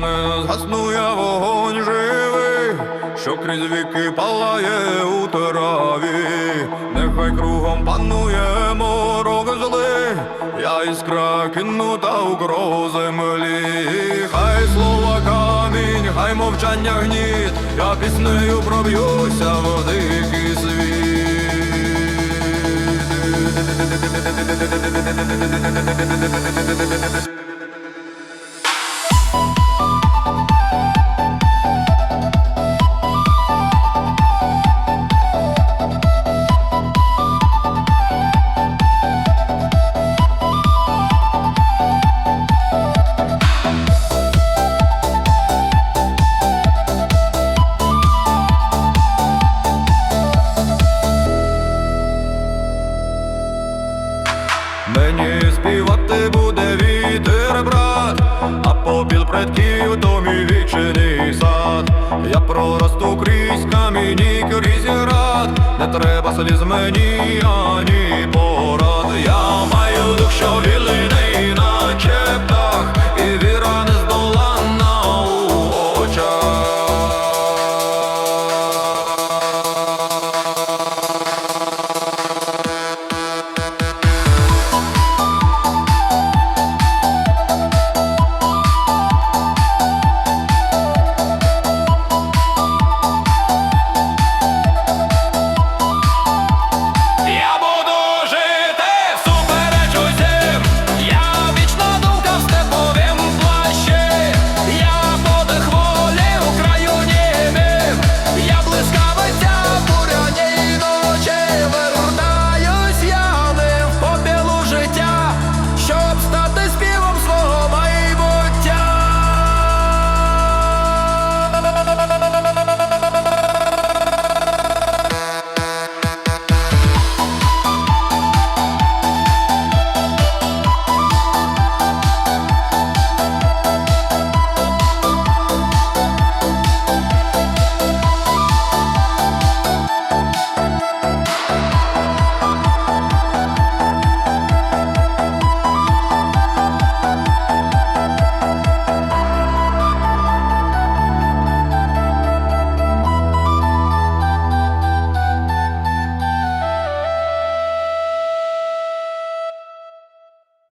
не згасну я вогонь живий, що крізь віки палає у траві, нехай кругом панує морок злий, я іскра кинута у кров землі, хай слова камінь, хай мовчання гніт, я піснею проб'юся в дикий світ. Мені співати буде вітер, брат, а попіл предків то мій вічений сад. Я проросту крізь камінь, крізь град, не треба сліз мені ані порад. Я маю дух, що вільний